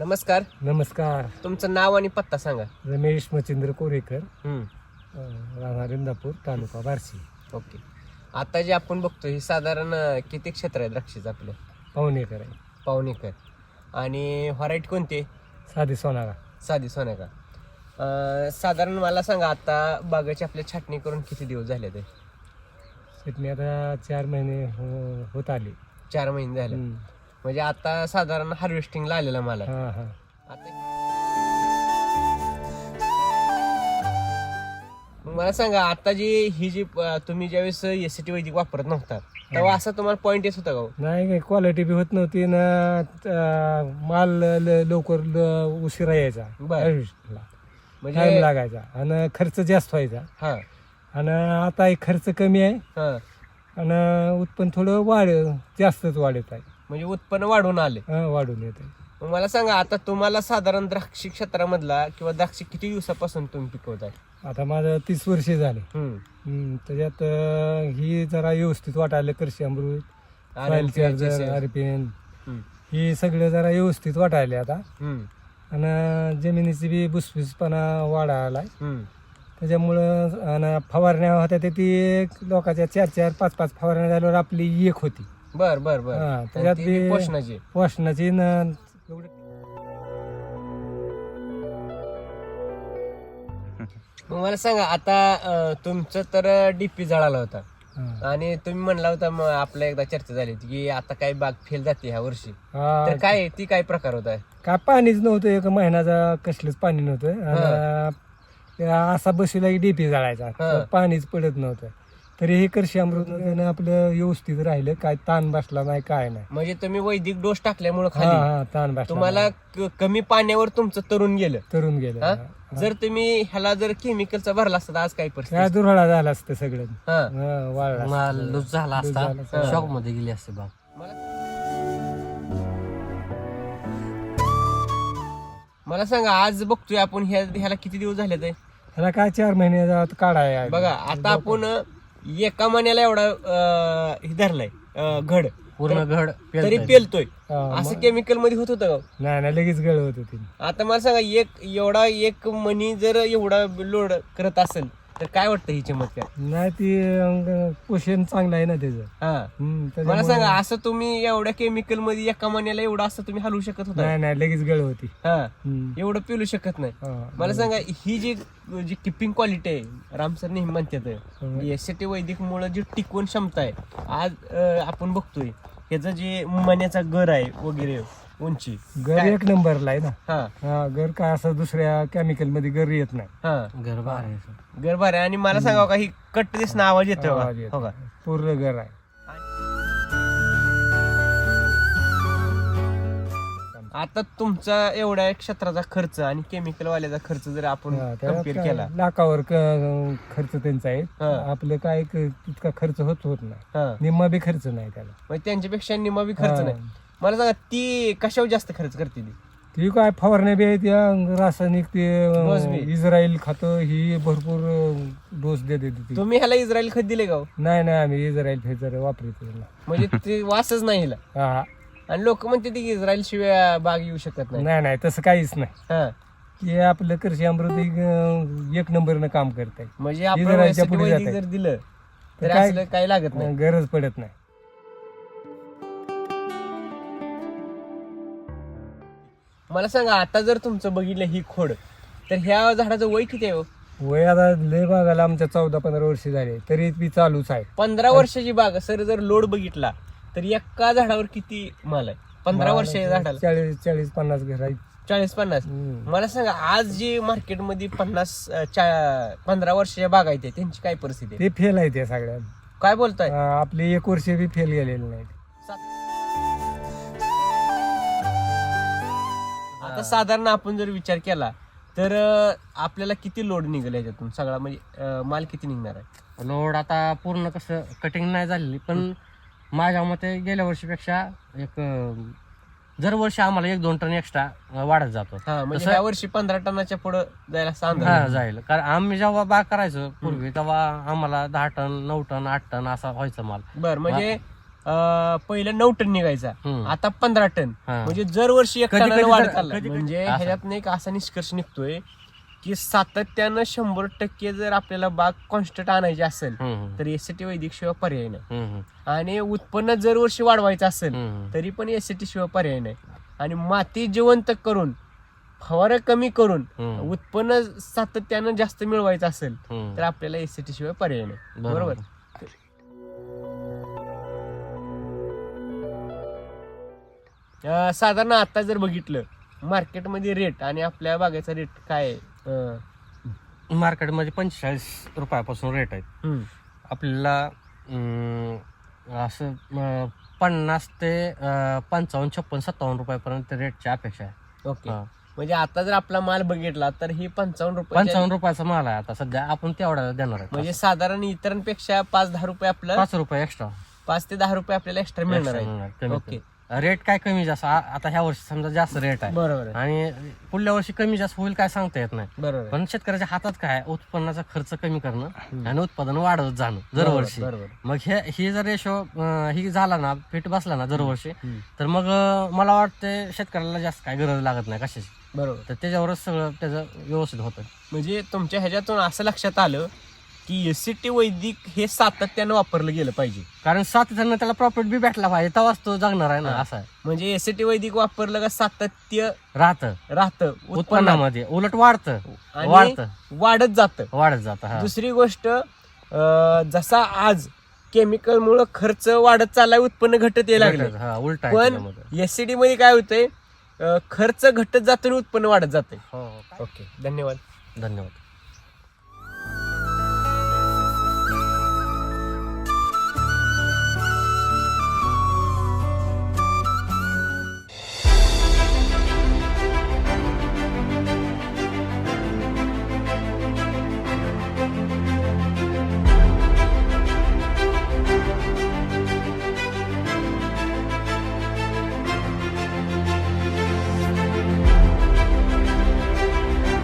नमस्कार. नमस्कार. तुमचं नाव आणि पत्ता सांगा. रमेश मच्छिंद्र कोरेकर हम्म, अं, राहणार इंदापूर तालुका बार्शी ओके. आता जे आपण बघतो हे साधारण अं, किती क्षेत्र आहे द्राक्षीचं आपलं पाहुणेकर आहे. पावणेकर. आणि व्हरायटी कोणती साधी सोनारा. साधी सोन्या का अं, साधारण मला सांगा आता बागाची आपली छाटणी करून किती दिवस झाले ते शेतमी आता चार महिने हो- होत आले. चार महिने झाले. हम्म. म्हणजे आता साधारण हार्वेस्टिंगला आलेला मला हा हा. आता मग मला सांगा आता जी ही जी तुम्ही ज्यावेळेस एस टी वैदिक वापरत नव्हता तेव्हा असा तुम्हाला पॉईंट येत होता का हो? नाही काही क्वालिटी बी होत नव्हती ना अं, माल ल- लवकर ल- उशिरा यायचा बर. टाइम म्हणजे लागायचा आणि खर्च जास्त व्हायचा. हा. आणि आता हे खर्च कमी आहे हा. आणि उत्पन्न थोडं वाढ जास्तच वाढत आहे. म्हणजे उत्पन्न वाढून आले हा, वाढून येत मग मला सांगा आता तुम्हाला साधारण द्राक्षी क्षेत्रामधला किंवा द्राक्षी किती दिवसापासून तुम्ही पिकवताय आता माझं तीस वर्षे झाले हम्म. हम्म, त्याच्यात अं, ही जरा व्यवस्थित वाटायला कृषी अमृत सॉइल चार्जर. आरपीएन हम्म. ही सगळं जरा व्यवस्थित वाटायले आता हम्म. आणि जमिनीची बी भुसभुसपणा वाढायला हम्म. त्याच्यामुळं आणि फवारण्या होत्या ते ती एक लोकांच्या चार चार पाच पाच फवारण्या झाल्यावर आपली एक होती बर बर बर. हा, आणि त्याच्यात ती बी- पोषणाची. पोषणाची न एवढं मग मला सांगा आता अं, तुमचं तर डीपी जळाला होता. हा. आणि तुम्ही म्हणला होता मग आपल्या एकदा चर्चा झाली होती की आता काय बाग फेल जाते ह्या वर्षी. हा, तर काय ती काय प्रकार होता? काय पाणीच नव्हतं एक महिन्याचा कसलंच पाणी नव्हतं. आणि असा बसविला की डीपी जाळायचा. तर पाणीच पडत नव्हतं. तरी हे कृषी अमृत आपलं व्यवस्थित राहिलं. काय ताण बसला नाही काय नाही. म्हणजे तुम्ही वैदिक डोस टाकल्यामुळे हा खाली. हा ताण बसला तुम्हाला क- कमी पाण्यावर तुमचं तरुण गेलं. नाही. तरुण गेलं हा? जर तुम्ही ह्याला जर केमिकलचा भरला असता तर आज काय परिस्थिती? काय दुराळा झाला असतं सगळं. हा. हा, वाळला माल असतं. लूज झाला लूज असता. शॉकमध्ये गेली असते बाग मला मला सांगा आज बघतोय आपण ह्या ह्याला किती दिवस झाले ते? ह्याला काय चार महिने जात काढाय बघा आता आपण एका महिन्याला एवढा अं, हे धरलाय अं, घड. पूर्ण घड तरी पेलतंय. असं केमिकलमध्ये होत होतं का? नाही नाही लगेच गळ होत होती आता मला सांगा एक एवढा एक मनी जर एवढा लोड करत असेल तर काय वाटतं ही चमत्कार नाही ती अंग- पोषण चांगलं आहे ना त्याचं. हा. हम्म, मला त्याच्यामुळं- सांगा असं तुम्ही एवढ्या केमिकलमध्ये एका महिन्याला एवढं असं तुम्ही हलवू शकत होता? नाही नाही लगेच गळ होती. हा. हम्म. एवढं पिलू शकत नाही. हा. मला सांगा ही जी जी किपिंग क्वालिटी आहे रामसर नेहमी म्हणतात टी वैदिक मुळे जी टिकवून क्षमता आहे आज अं, आपण बघतोय ह्याचं जे मण्याचा गर आहे वगैरे उंची. घर एक नंबरला आहे ना. हा. हा घर काय असं दुसऱ्या केमिकलमध्ये घर येत नाही. हा. घर बाहेर आहे भारी आहे. आणि मला सांगा का ही कट दिसणं आवाज येतो आवाज येत हो का? नाही. पूर्ण घर आहे. आता तुमचा एवढ्या क्षेत्राचा खर्च आणि केमिकल वाल्याचा खर्च जर आपण हा, त्याला कंपेअर काय केला. लाखावर क- खर्च त्यांचा आहे. हा. आपलं काय क- तितका खर्च होत होत नाही. हा. निम्मा बी खर्च नाही त्याला. म्हणजे त्यांच्यापेक्षा निम्मा बी खर्च हा. नाही. मला सांगा ती कशावर जास्त खर्च करते ती ती काय फवारण्या बी आहेत या रासायनिक ते डोस अं, बी. इस्रायल खातं ही भरपूर डोस देते ती तुम्ही ह्याला इस्रायल खत दिले का हो? नाही नाही आम्ही इस्रायल फेजर वापरतो. म्हणजे ते वासच नाही हिला हा. आणि लोक म्हणते की इस्रायल शिवाय बाग येऊ शकत नाही नाही नाही तसं काहीच नाही हा हे आपलं कृषी अमृत एक, अं, एक नंबरनं काम करत म्हणजे आपण इस्रायलच्या वैयक्तिक पुढे वैदिक जात आहे. जर दिलं तर तर काय- असलं काही लागत नाही गरज पडत नाही मला सांगा आता जर तुमचं बघितलं ही खोड तर ह्या झाडाचं वय किती आहे हो? वय आता लय बागाला आमच्या चौदा पंधरा वर्ष झाले तरी बी चालूच आहे. पंधरा वर्षाची बाग सर जर लोड बघितला तर एका झाडावर किती माल आहे? पंधरा वर्ष आहे झाडाला. चाळीस चाळीस पन्नास घर आहेत. चाळीस पन्नास. हम्म. मला सांगा आज जी मार्केटमध्ये पन्नास अं, चा- पंधरा वर्षाच्या बाग आहेत त्यांची काय परिस्थिती आहे? ते फेल आहे ते सगळ्या काय बोलताय? आपले एक वर्ष बी फेल गेलेले नाहीत. आता साधारण आपण जर विचार केला तर आपल्याला किती लोड निघेल याच्यातून? सगळा म्हणजे माल किती निघणार आहे? लोड आता पूर्ण कसं कटिंग नाही झालेली पण माझ्या मते गेल्या वर्षीपेक्षा एक अं, दरवर्षी आम्हाला एक दोन टन एक्स्ट्रा वाढत जातो. हा म्हणजे या वर्षी पंधरा टनाच्या पुढे जायला सांग जाईल कारण आम्ही जेव्हा बाग करायचो पूर्वी तेव्हा आम्हाला दहा टन नऊ टन आठ टन असा व्हायचा माल. बर म्हणजे पहिलं नऊ टन निघायचा. आता पंधरा टन. म्हणजे दरवर्षी एक कधी- टनानं कधी वाढ म्हणजे. ह्याच्यातनं एक असा निष्कर्ष निघतोय की सातत्यानं शंभर टक्के जर आपल्याला बाग कॉन्स्टंट आणायची असेल. तर एसटी वैदिक शिवाय पर्याय नाही. आणि उत्पन्न जर वर्षी वाढवायचं असेल. तरी पण एसटी शिवाय पर्याय नाही आणि माती जिवंत करून फवारा कमी करून. उत्पन्न सातत्यानं जास्त मिळवायचं असेल. तर आपल्याला एसटी शिवाय पर्याय नाही बरोबर. अं, साधारण आता जर बघितलं मार्केटमध्ये रेट आणि आपल्या बागेचा रेट काय आहे? अं, मार्केटमध्ये पंचेचाळीस रुपयापासून रेट आहेत. हम्म. आपल्याला अं, असं अं, पन्नास ते अं, पंचावन्न छप्पन सत्तावन्न रुपयापर्यंत रेटची अपेक्षा आहे. ओके. हा. म्हणजे आता जर आपला माल बघितला तर ही पंचावन्न रुपये पंचावन्न रुपयाचा माल आहे आता. सध्या आपण तेवढा देणार आहे म्हणजे साधारण इतरांपेक्षा पाच दहा रुपये आपलं पाच रुपये एक्स्ट्रा पाच ते दहा रुपये आपल्याला एक्स्ट्रा मिळणार आहे ओके. रेट काय कमी जास्त? आ- आता ह्या वर्षी समजा जास्त रेट आहे. बरोबर आहे. आणि पुढल्या वर्षी कमी जास्त होईल काय सांगता येत नाही. बरोबर. पण शेतकऱ्याच्या हातात काय आहे? उत्पन्नाचा खर्च कमी करणं आणि उत्पादन वाढवत जाणं दरवर्षी बरोबर मग हे ही जर रेशो ही झाला ना फिट बसला ना दरवर्षी हम्म. तर मग अं, मला वाटते शेतकऱ्याला जास्त काय गरज लागत नाही कशाची. बरोबर. तर त्याच्यावरच सगळं त्याचं व्यवस्थित होतं. म्हणजे तुमच्या ह्याच्यातून असं लक्षात आलं की एस वैदिक हे सातत्यानं वापरलं गेलं पाहिजे. कारण सातत्यानं त्याला प्रॉफिट बी भेटला पाहिजे तेव्हाच तो जगणार आहे ना हा. असं आहे. म्हणजे एस वैदिक वापरलं का सातत्य राहतं. राहतं उत्पन्नामध्ये. उलट वाढतं. आणि वाढतं. वाढत जातं. वाढत जातं हा. दुसरी गोष्ट अं, जसा आज केमिकल मुळे खर्च वाढत चाललाय उत्पन्न घटत यायला लागलं हा उलट आहे पण त्याच्यामध्ये. एससीडी मध्ये काय होतंय अं, खर्च घटत जातो आणि उत्पन्न वाढत जाते हो हो. ओके धन्यवाद. धन्यवाद.